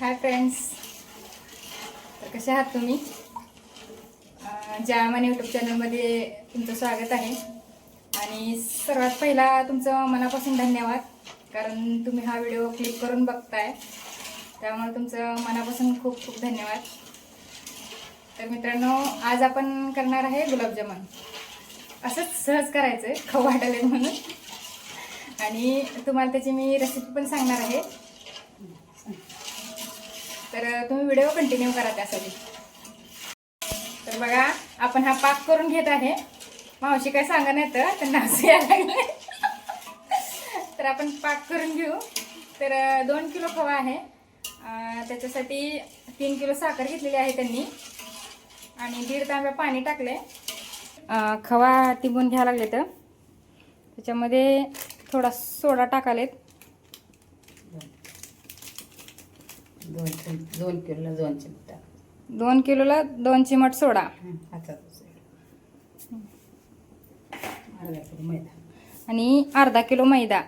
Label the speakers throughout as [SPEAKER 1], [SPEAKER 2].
[SPEAKER 1] Hi friends तर कसे आहात तुम्ही? अं, जयामान यूट्यूब चॅनलमध्ये तुमचं स्वागत आहे. आणि सर्वात पहिला तुमचं मनापासून धन्यवाद कारण तुम्ही हा व्हिडिओ क्लिक करून बघताय. त्यामुळे तुमचं मनापासून खूप खूप धन्यवाद. तर मित्रांनो आज आपण करणार आहे गुलाबजामुन. असंच सहज करायचं आहे खाऊ वाटायला म्हणून. आणि तुम्हाला त्याची मी रेसिपी पण सांगणार आहे. तर तुम्ही व्हिडिओ कंटिन्यू करा त्यासाठी. तर बघा आपण हा पाक करून घेत आहे. मावशी काय सांगा नाही तर त्यांना असं यायला लागलंय. तर आपण पाक करून घेऊ. तर दोन किलो खवा आहे. त्याच्यासाठी तीन किलो साखर घेतलेली आहे त्यांनी. आणि दीड तांब्या पाणी टाकले खवा तिबून घ्यायला लागले तर त्याच्यामध्ये थोडा सोडा टाकालेत.
[SPEAKER 2] दोन चिम दोन किलोला दोन चिमटा.
[SPEAKER 1] दोन किलोला दोन चिमट सोडा.
[SPEAKER 2] हातात अर्धा किलो मैदा.
[SPEAKER 1] आणि अर्धा किलो मैदा.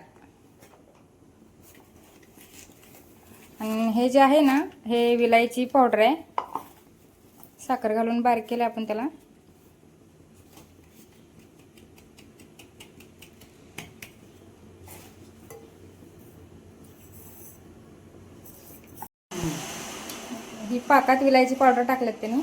[SPEAKER 1] आणि हे जे आहे ना हे विलायची पावडर आहे. साखर घालून बारीक केलं आपण त्याला. पाकात विलायची पावडर टाकल्यात त्याने.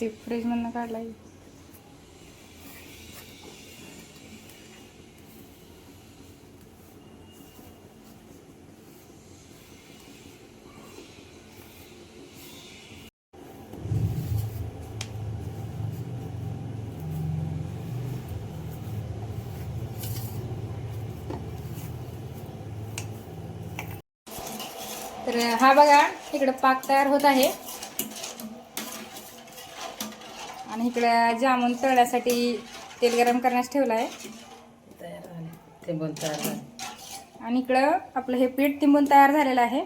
[SPEAKER 1] ते फ्रीजमधनं काढलाय. तर हा बघा इकडे पाक तयार होत आहे. आणि इकडे जामून तळण्यासाठी तेल गरम करण्यास ठेवलं आहे.
[SPEAKER 2] तयार झाले. ते पण तयार झाले.
[SPEAKER 1] आणि इकडं आपलं हे पीठ तिंबून तयार झालेलं आहे.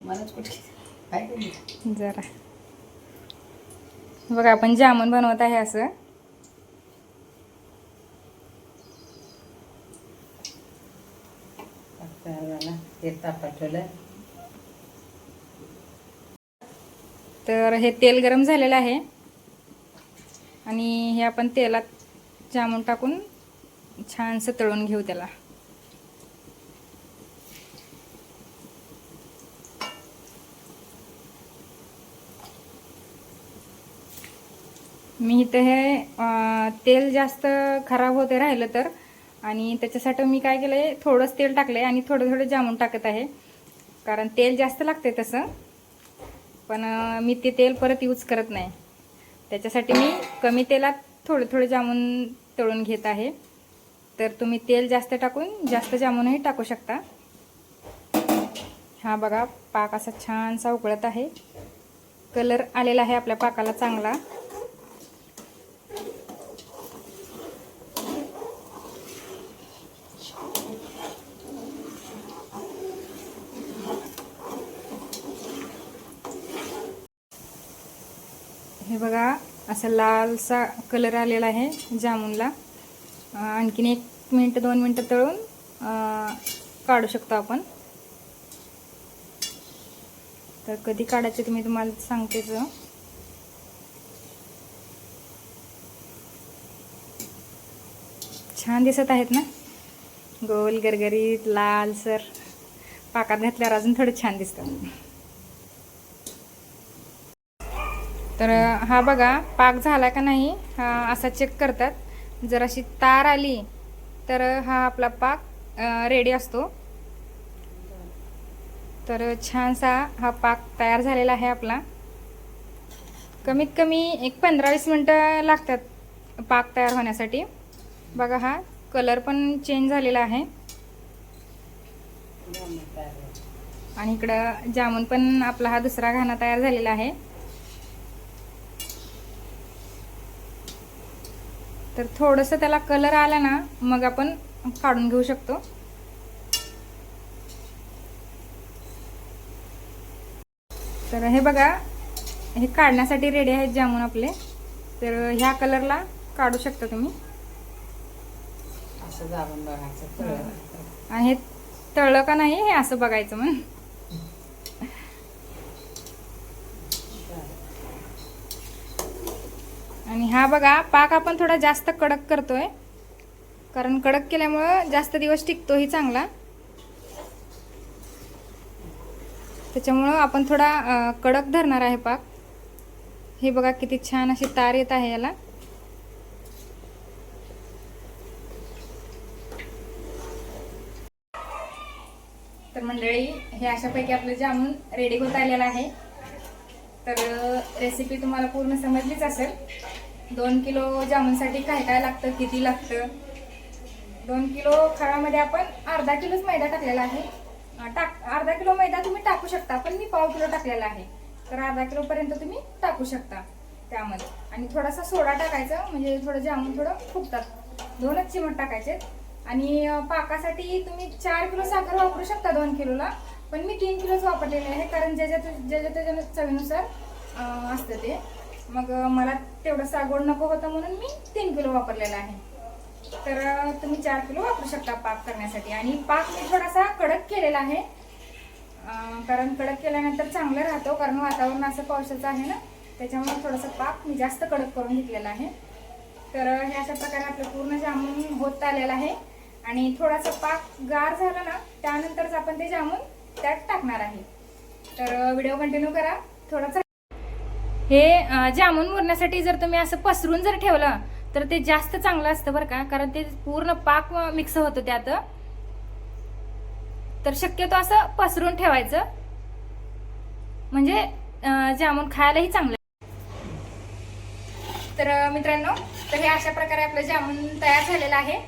[SPEAKER 2] मलाच कुठे
[SPEAKER 1] जरा. बघा आपण जामून बनवत आहे असं. तर हे तेल गरम झालेलं आहे. आणि हे आपण तेलात जामून टाकून छानसं तळून घेऊ त्याला. मी इथं हे तेल जास्त खराब होते राहिलं तर आणि त्याच्यासाठी मी काय केलं आहे थोडंच तेल टाकलं आहे आणि थोडं थोडं जामून टाकत आहे. कारण तेल जास्त लागते तसं पण मी ते तेल परत यूज करत नाही. त्याच्यासाठी मी कमी तेलात थोडे थोडे जामून तळून घेत आहे. तर तुम्ही तेल जास्त टाकून जास्त जामूनही टाकू शकता. हा बघा पाक असा छानसा उकळत आहे. कलर आलेला आहे आपल्या पाकाला चांगला. हे बघा असा लालसा कलर आलेला आहे जामुनला. आणखीन एक मिनटं दोन मिनटं तळून काढू शकतो आपण. तर कधी काढायचे तुम्ही तुम्हाला सांगतेच छान दिसत आहेत ना? गोल गरगरीत लालसर पाकात घातल्यावर अजून थोडं छान दिसतं. तर हा बघा पाक झाला का नाही हा असा चेक करतात. जर अशी तार आली तर हा आपला पाक रेडी असतो. तर छानसा हा पाक तयार झालेला आहे आपला. कमीत कमी एक पंधरा वीस मिनटं लागतात पाक तयार होण्यासाठी. बघा हा कलर पण चेंज झालेला आहे. आणि इकडं जामून पण आपला हा दुसरा घाणा तयार झालेला आहे. तर थोडंसं त्याला कलर आला ना मग आपण काढून घेऊ शकतो. तर हे बघा हे काढण्यासाठी रेडी आहेत जामून आपले. तर ह्या कलरला काढू शकता तुम्ही.
[SPEAKER 2] असं.
[SPEAKER 1] आणि हे तळलं का नाही हे असं बघायचं मग आणि हा बघा पाक आपण थोडा जास्त कडक करतोय. कारण कडक केल्यामुळं जास्त दिवस टिकतोही चांगला. त्याच्यामुळं आपण थोडा कडक धरणार आहे पाक. हे बघा किती छान अशी तार येत आहे याला. तर मंडळी हे अशापैकी आपलं जामून रेडी होत आलेलं आहे. तर रेसिपी तुम्हाला पूर्ण समजलीच असेल. दोन किलो जामूनसाठी काय काय लागतं किती लागतं? दोन किलो खळामध्ये आपण अर्धा किलोच मैदा टाकलेला आहे. टाक अर्धा किलो मैदा तुम्ही टाकू शकता पण मी पाव किलो टाकलेला आहे. तर अर्धा किलोपर्यंत तुम्ही टाकू शकता त्यामध्ये. आणि थोडासा सोडा टाकायचा म्हणजे थोडं जामून थोडं फुगतात. दोनच चिमट टाकायचे. आणि पाकासाठी तुम्ही चार किलो साखर वापरू शकता दोन किलोला पण मी तीन किलोच वापरलेले आहे कारण ज्याच्या ज्याच्या त्याच्या चवीनुसार असतं ते. मग मला तेवढं सागोड नको होतं म्हणून मी तीन किलो वापरलेला आहे. तर तुम्ही चार किलो वापरू शकता पाक करण्यासाठी. आणि पाक मी थोडासा कडक केलेला आहे. कारण कडक केल्यानंतर चांगलं राहतो कारण वातावरण असं पावसाचं आहे ना त्याच्यामुळे थोडासा पाक मी जास्त कडक करून घेतलेला आहे. तर हे अशा प्रकारे आपलं पूर्ण जामून होत आलेलं आहे. आणि थोडासा पाक गार झाला ना त्यानंतरच आपण ते जामून त्यात टाकणार आहे. तर व्हिडिओ कंटिन्यू करा. थोडासा हे जामून मुरण्यासाठी जर तुम्ही असं पसरून जर ठेवलं तर ते जास्त चांगलं असतं बरं का कारण ते पूर्ण पाक मिक्स होतं त्यात. तर शक्यतो असं पसरून ठेवायचं. म्हणजे जामून खायलाही चांगलं तर मित्रांनो तर हे अशा प्रकारे आपलं जामून तयार झालेलं आहे.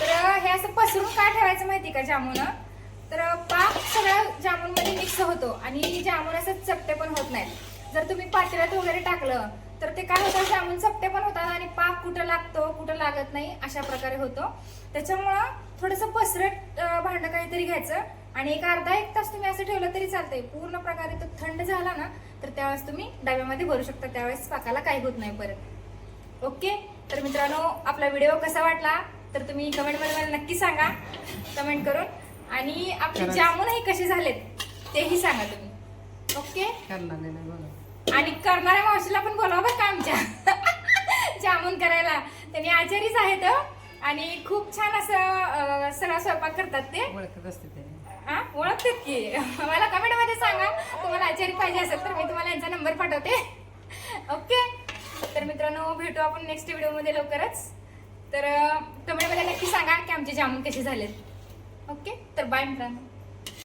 [SPEAKER 1] तर हे असं पसरून का ठेवायचं माहिती का जामून तर पाक सगळ्या जामून मध्ये मिक्स होतो आणि जामून असं चपटे पण होत नाहीत. जर तुम्ही पातेल्यात वगैरे टाकलं तर ते काय होतं जामून चपटे पण होतात आणि पाक कुठं लागतो कुठं लागत नाही अशा प्रकारे होतो. त्याच्यामुळं थोडंसं पसरट भांडं काहीतरी घ्यायचं आणि एक अर्धा एक तास तुम्ही असं ठेवलं तरी चालतंय. पूर्ण प्रकारे तो थंड झाला ना तर त्यावेळेस तुम्ही डब्यामध्ये भरू शकता. त्यावेळेस पाकाला काही होत नाही परत. ओके? तर मित्रांनो आपला व्हिडिओ कसा वाटला तर तुम्ही कमेंटमध्ये मला नक्की सांगा. कमेंट करून. आणि आपले. जामूनही कसे झालेत तेही सांगा तुम्ही. ओके? आणि करणाऱ्या मावशीला पण बोलावं बरं का आमच्या. जामून करायला. त्यांनी आचारीच आहेत. आणि खूप छान असं सगळा स्वयंपाक करतात ते.
[SPEAKER 2] ओळखत असते ते.
[SPEAKER 1] हा? ओळखतात की? मला कमेंटमध्ये सांगा. तुम्हाला आचारी पाहिजे असेल तर मी तुम्हाला यांचा नंबर पाठवते. ओके? तर मित्रांनो भेटू आपण नेक्स्ट व्हिडिओमध्ये लवकरच. तर कमेंटमध्ये नक्की सांगा की आमचे जामून कसे झालेत. ओके? तर बाय मित्रांनो.